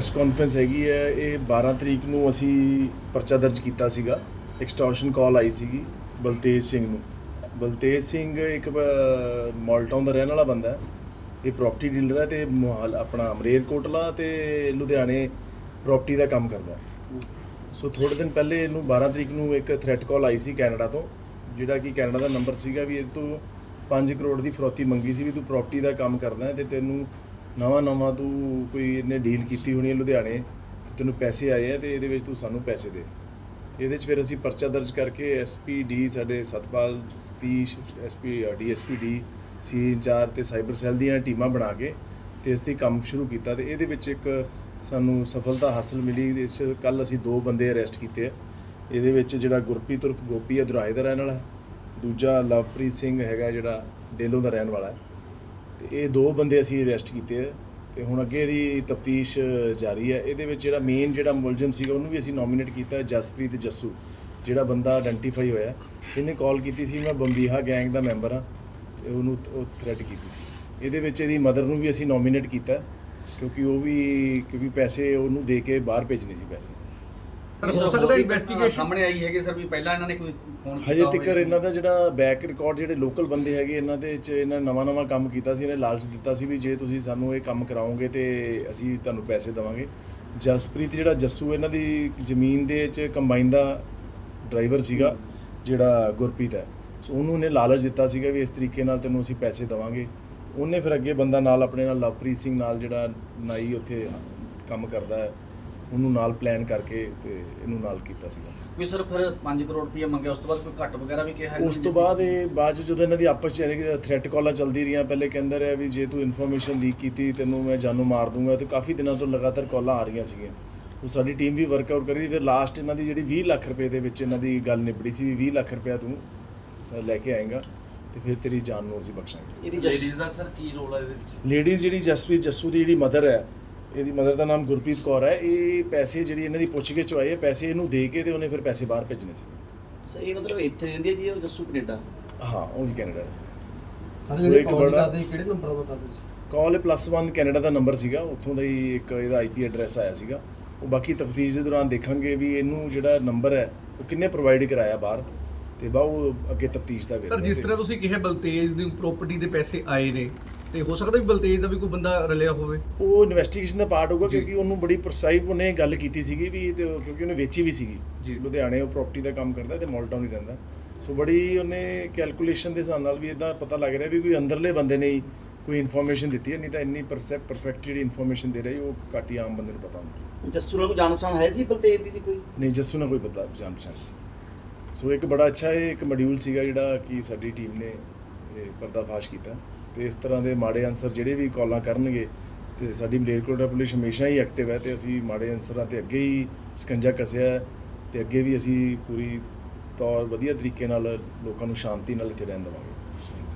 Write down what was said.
Press conference ਹੈਗੀ ਹੈ, ਇਹ 12 ਤਰੀਕ ਨੂੰ ਅਸੀਂ ਪਰਚਾ ਦਰਜ ਕੀਤਾ ਸੀਗਾ। ਐਕਸਟੋਰਸ਼ਨ ਕਾਲ ਆਈ ਸੀਗੀ ਬਲਤੇਜ ਸਿੰਘ ਨੂੰ। ਬਲਤੇਜ ਸਿੰਘ ਇੱਕ ਬ- ਦਾ ਰਹਿਣ ਵਾਲਾ ਬੰਦਾ ਹੈ। ਇਹ ਪ੍ਰਾਪਰਟੀ ਡੀਲਰ ਹੈ ਤੇ ਮੋਹਾਲ, ਆਪਣਾ ਅਮਰੇਰ ਕੋਟਲਾ ਤੇ ਲੁਧਿਆਣੇ ਪ੍ਰਾਪਰਟੀ ਦਾ ਕੰਮ ਕਰਦਾ ਸੋ ਥੋੜੇ ਦਿਨ ਪਹਿਲੇ ਇਹਨੂੰ 12 ਤਰੀਕ ਨੂੰ ਇੱਕ ਥ੍ਰੈਟ ਕਾਲ ਆਈ ਸੀ ਕੈਨੇਡਾ ਤੋਂ, ਜਿਹੜਾ ਕਿ ਕੈਨੇਡਾ ਦਾ ਨੰਬਰ ਸੀਗਾ ਵੀ ਇਹ ਤੋਂ 5 ਕਰੋੜ ਦੀ ਫਰੋਤੀ ਮੰਗੀ ਸੀ ਵੀ ਤੂੰ ਪ੍ਰਾਪਰਟੀ ਦਾ ਕੰਮ ਕਰਦਾ ਹੈ ਤੇ ਤੈਨੂੰ ਨਵਾਂ ਨਵਾਂ ਤੂੰ ਕੋਈ ਇਹਨੇ ਡੀਲ ਕੀਤੀ ਹੋਣੀ ਹੈ ਲੁਧਿਆਣੇ, ਤੈਨੂੰ ਪੈਸੇ ਆਏ ਆ ਤੇ ਇਹਦੇ ਵਿੱਚ ਤੂੰ ਸਾਨੂੰ ਪੈਸੇ ਦੇ। ਇਹਦੇ 'ਚ ਫਿਰ ਅਸੀਂ ਪਰਚਾ ਦਰਜ ਕਰਕੇ ਐਸਪੀਡੀ ਸਾਡੇ Satpal Satish SP DSP D C ਚਾਰ ਤੇ ਸਾਈਬਰ ਸੈੱਲ ਦੀਆਂ ਟੀਮਾਂ ਬਣਾ ਕੇ ਤੇ ਇਸ ਤੇ ਕੰਮ ਸ਼ੁਰੂ ਕੀਤਾ ਤੇ ਇਹਦੇ ਵਿੱਚ ਇੱਕ ਸਾਨੂੰ ਸਫਲਤਾ ਹਾਸਲ ਮਿਲੀ। ਇਸ ਕੱਲ ਅਸੀਂ ਦੋ ਬੰਦੇ ਅਰੈਸਟ ਕੀਤੇ ਆ। ਇਹਦੇ ਵਿੱਚ ਜਿਹੜਾ ਗੁਰਪ੍ਰੀਤ ਉਰਫ ਗੋਪੀ ਹੈ ਦੁਰਾਏ ਦਾ ਰਹਿਣ ਵਾਲਾ, ਦੂਜਾ ਲਵਪ੍ਰੀਤ ਸਿੰਘ ਹੈਗਾ ਜਿਹੜਾ ਡੇਲੋ ਦਾ ਰਹਿਣ ਵਾਲਾ। ਹੈ ਤੇ ਇਹ ਦੋ ਬੰਦੇ ਅਸੀਂ ਅਰੈਸਟ ਕੀਤੇ ਆ ਤੇ ਹੁਣ ਅੱਗੇ ਦੀ ਤਫਤੀਸ਼ ਜਾਰੀ ਹੈ। ਇਹਦੇ ਵਿੱਚ ਜਿਹੜਾ ਮੇਨ ਜਿਹੜਾ ਮੁਲਜ਼ਮ ਸੀਗਾ ਉਹਨੂੰ ਵੀ ਅਸੀਂ ਨੋਮੀਨੇਟ ਕੀਤਾ ਹੈ, ਜਸਪ੍ਰੀਤ ਜੱਸੂ ਜਿਹੜਾ ਬੰਦਾ ਆਇਡੈਂਟੀਫਾਈ ਹੋਇਆ ਇਹਨੇ ਕਾਲ ਕੀਤੀ ਸੀ ਮੈਂ ਬੰਬੀਹਾ ਗੈਂਗ ਦਾ ਮੈਂਬਰ ਹਾਂ ਤੇ ਉਹਨੂੰ ਉਹ ਥ੍ਰੈਟ ਕੀਤੀ ਸੀ। ਇਹਦੇ ਵਿੱਚ ਇਹਦੀ ਮਦਰ ਨੂੰ ਵੀ ਅਸੀਂ ਨੋਮੀਨੇਟ ਕੀਤਾ ਕਿਉਂਕਿ ਉਹ ਵੀ ਕਿਉਂਕਿ ਪੈਸੇ ਉਹਨੂੰ ਦੇ ਕੇ ਬਾਹਰ ਭੇਜਣੇ ਸੀ ਪੈਸੇ। ਸਰ ਹੋ ਸਕਦਾ ਇਨਵੈਸਟੀਗੇਸ਼ਨ ਸਾਹਮਣੇ ਆਈ ਹੈਗੀ ਸਰ ਵੀ ਪਹਿਲਾਂ ਇਹਨਾਂ ਨੇ ਕੋਈ ਫੋਨ ਕੀਤਾ ਹਜੇ ਤੱਕ ਇਹਨਾਂ ਦਾ ਜਿਹੜਾ ਬੈਕ ਰਿਕਾਰਡ ਜਿਹੜੇ ਲੋਕਲ ਬੰਦੇ ਹੈਗੇ ਇਹਨਾਂ ਦੇ ਚ ਇਹਨਾਂ ਨਵਾਂ ਨਵਾਂ ਕੰਮ ਕੀਤਾ ਸੀ ਇਹਨੇ ਲਾਲਚ ਦਿੱਤਾ ਸੀ ਵੀ ਜੇ ਤੁਸੀਂ ਸਾਨੂੰ ਇਹ ਕੰਮ ਕਰਾਓਗੇ ਤੇ ਅਸੀਂ ਤੁਹਾਨੂੰ ਪੈਸੇ ਦੇਵਾਂਗੇ। ਜਸਪ੍ਰੀਤ ਜਿਹੜਾ ਜੱਸੂ ਇਹਨਾਂ ਦੀ ਜ਼ਮੀਨ ਦੇ ਚ ਕੰਬਾਈਨ ਦਾ ਡਰਾਈਵਰ ਸੀਗਾ ਜਿਹੜਾ ਗੁਰਪ੍ਰੀਤ ਹੈ। ਸੋ ਉਹਨੂੰ ਇਹਨੇ ਲਾਲਚ ਦਿੱਤਾ ਸੀਗਾ ਵੀ ਇਸ ਤਰੀਕੇ ਨਾਲ ਤੈਨੂੰ ਅਸੀਂ ਪੈਸੇ ਦੇਵਾਂਗੇ। ਉਹਨੇ ਫਿਰ ਅੱਗੇ ਬੰਦਾ ਨਾਲ ਆਪਣੇ ਨਾਲ ਲਵਪ੍ਰੀਤ ਸਿੰਘ ਨਾਲ ਜਿਹੜਾ ਨਾਈ ਉੱਥੇ ਕੰਮ ਕਰਦਾ ਹੈ। ਉਹਨੂੰ ਨਾਲ ਪਲਾਨ ਕਰਕੇ ਤੇ ਇਹਨੂੰ ਨਾਲ ਕੀਤਾ ਸੀਗਾ ਕੋਈ ਸਰ ਫਿਰ 5 ਕਰੋੜ ਰੁਪਏ ਮੰਗਿਆ ਉਸ ਤੋਂ ਬਾਅਦ ਕੋਈ ਘੱਟ ਵਗੈਰਾ ਵੀ ਕਿਹਾ ਉਸ ਤੋਂ ਬਾਅਦ ਇਹ ਬਾਅਦ ਚ ਜਦੋਂ ਇਹਨਾਂ ਦੀ ਆਪਸ ਚ ਥ੍ਰੈਟ ਕਾਲਾਂ ਚੱਲਦੀ ਰਹੀਆਂ ਪਹਿਲੇ ਕਹਿੰਦਾ ਰਿਹਾ ਵੀ ਜੇ ਤੂੰ ਇਨਫੋਰਮੇਸ਼ਨ ਲੀਕ ਕੀਤੀ ਤੈਨੂੰ ਮੈਂ ਜਾਨੋਂ ਮਾਰ ਦੂੰਗਾ ਤੇ ਕਾਫੀ ਦਿਨਾਂ ਤੋਂ ਲਗਾਤਾਰ ਕਾਲਾਂ ਆ ਰਹੀਆਂ ਸੀਗੀਆਂ। ਉਹ ਸਾਡੀ ਟੀਮ ਵੀ ਵਰਕਆਊਟ ਕਰੀ ਫਿਰ ਲਾਸਟ ਇਹਨਾਂ ਦੀ ਜਿਹੜੀ 20 ਲੱਖ ਰੁਪਏ ਦੇ ਵਿੱਚ ਇਹਨਾਂ ਦੀ ਗੱਲ ਨਿਬੜੀ ਸੀ ਵੀ 20 ਲੱਖ ਰੁਪਏ ਤੂੰ ਲੈ ਕੇ ਆਏਗਾ ਤੇ ਫਿਰ ਤੇਰੀ ਜਾਨ ਨੂੰ ਅਸੀਂ ਬਖਸ਼ਾਂਗੇ। ਇਹਦੀ ਲੇਡੀਜ਼ ਦਾ ਸਰ ਕੀ ਰੋਲ ਹੈ ਇਹਦੇ ਵਿੱਚ? ਲੇਡੀਜ਼ ਜਿਹੜੀ ਜਸਪ੍ਰੀਤ ਜੱਸੂ ਦੀ ਜਿਹੜੀ ਮਦਰ ਹੈ ਇਹਦੀ ਮਦਰ ਦਾ ਨਾਮ ਗੁਰਪ੍ਰੀਤ ਕੌਰ ਹੈ। ਇਹ ਪੈਸੇ ਜਿਹੜੀ ਇਹਨਾਂ ਦੀ ਪੁੱਛਗਿੱਛ ਚ ਆਏ ਆ ਪੈਸੇ ਇਹਨੂੰ ਦੇ ਕੇ ਤੇ ਉਹਨੇ ਫਿਰ ਪੈਸੇ ਬਾਹਰ ਭੇਜਣੇ ਸੀ। ਸਰ ਇਹ ਮਤਲਬ ਇੱਥੇ ਰਹਿੰਦੀ ਹੈ ਜੀ ਉਹ ਜੱਸੂ ਕੈਨੇਡਾ? ਹਾਂ ਉਹ ਵੀ ਕੈਨੇਡਾ ਦਾ। ਸਾਰੇ ਜਿਹੜੇ ਇੱਕ ਕਾਲ ਕਰਦੇ ਕਿਹੜੇ ਨੰਬਰ ਤੋਂ ਕਰਦੇ ਸੀ? ਕਾਲ ਪਲੱਸ 1 ਕੈਨੇਡਾ ਦਾ ਨੰਬਰ ਸੀਗਾ। ਉੱਥੋਂ ਦਾ ਹੀ ਇੱਕ ਇਹਦਾ ਆਈਪੀ ਐਡਰੈਸ ਆਇਆ ਸੀਗਾ। ਉਹ ਬਾਕੀ ਤਫਤੀਸ਼ ਦੇ ਦੌਰਾਨ ਦੇਖਾਂਗੇ ਵੀ ਇਹਨੂੰ ਜਿਹੜਾ ਨੰਬਰ ਹੈ ਉਹ ਕਿੰਨੇ ਪ੍ਰੋਵਾਈਡ ਕਰਾਇਆ ਬਾਹਰ। ਤੇ ਬਾ ਉਹ ਅੱਗੇ ਤਫਤੀਸ਼ ਦਾ ਵੇਰਵਾ ਸਰ ਜਿਸ ਤਰ੍ਹਾਂ ਤੁਸੀਂ ਕਿਹਾ ਬਲਤੇਜ ਦੀ ਪ੍ਰਾਪਰਟੀ ਦੇ ਪੈਸੇ ਆਏ ਨੇ। ਤੇ ਹੋ ਸਕਦਾ ਵੀ ਬਲਤੇਜ ਦਾ ਵੀ ਕੋਈ ਬੰਦਾ ਰਲਿਆ ਹੋਵੇ। ਉਹ ਇਨਵੈਸਟੀਗੇਸ਼ਨ ਦਾ ਪਾਰਟ ਹੋਊਗਾ। ਕਿਉਂਕਿ ਉਹਨੂੰ ਬੜੀ ਪ੍ਰਸਾਈਵ ਉਹਨੇ ਗੱਲ ਕੀਤੀ ਸੀਗੀ ਵੀ ਤੇ ਉਹ- ਕਿਉਂਕਿ ਉਹਨੇ ਵੇਚੀ ਵੀ ਸੀਗੀ। ਜੀ। ਲੁਧਿਆਣੇ ਉਹ ਪ੍ਰਾਪਰਟੀ ਦਾ ਕੰਮ ਕਰਦਾ ਤੇ ਮੋਲਟਾਊਨ ਹੀ ਰਹਿੰਦਾ। ਸੋ ਬੜੀ ਉਹਨੇ ਕੈਲਕੂਲੇਸ਼ਨ ਦੇ ਹਿਸਾਬ ਨਾਲ ਵੀ ਇਦਾਂ ਪਤਾ ਲੱਗ ਰਿਹਾ ਵੀ ਕੋਈ ਅੰਦਰਲੇ ਬੰਦੇ ਨੇ ਹੀ ਕੋਈ ਇਨਫੋਰਮੇਸ਼ਨ ਦਿੱਤੀ ਹੈ ਨਹੀਂ ਤਾਂ ਇੰਨੀ ਪਰਸੈਪ ਪਰਫੈਕਟ ਜਿਹੜੀ ਇਨਫੋਰਮੇਸ਼ਨ ਦੇ ਰਹੀ ਉਹ ਘੱਟ ਹੀ ਆਮ ਬੰਦੇ ਨੂੰ ਪਤਾ ਹੁੰਦਾ। ਜੱਸੂ ਨਾਲ ਕੋਈ ਜਾਣ ਪਛਾਣ ਹੈ ਸੀ ਬਲਤੇਜ ਦੀ ਕੋਈ? ਨਹੀਂ ਜੱਸੂ ਨਾਲ ਕੋਈ ਪਤਾ ਜਾਣ ਪਛਾਣ ਸੀ ਸੋ ਇੱਕ ਬੜਾ ਅੱਛਾ ਇਹ ਇੱਕ ਮੋਡਿਊਲ ਸੀਗਾ ਜਿਹੜਾ ਕਿ ਸਾਡੀ ਟੀਮ ਨੇ ਇਹ ਪਰਦਾਫਾਸ਼ ਕੀਤਾ। ਤੇ ਇਸ ਤਰ੍ਹਾਂ ਦੇ ਮਾੜੇ ਅਨਸਰ ਜਿਹੜੇ ਵੀ ਕਾਲਾਂ ਕਰਨਗੇ, ਤੇ ਸਾਡੀ ਮਲੇਰਕੋਟਲਾ ਪੁਲਿਸ ਹਮੇਸ਼ਾ ਹੀ ਐਕਟਿਵ ਹੈ ਤੇ ਅਸੀਂ ਮਾੜੇ ਅਨਸਰਾਂ ਤੇ ਅੱਗੇ ਹੀ ਸਕੰਜਾ ਕੱਸਿਆ ਹੈ ਤੇ ਅੱਗੇ ਵੀ ਅਸੀਂ ਪੂਰੀ ਤੌਰ ਵਧੀਆ ਤਰੀਕੇ ਨਾਲ ਲੋਕਾਂ ਨੂੰ ਸ਼ਾਂਤੀ ਨਾਲ ਇੱਥੇ ਰਹਿਣ ਦੇਵਾਂਗੇ।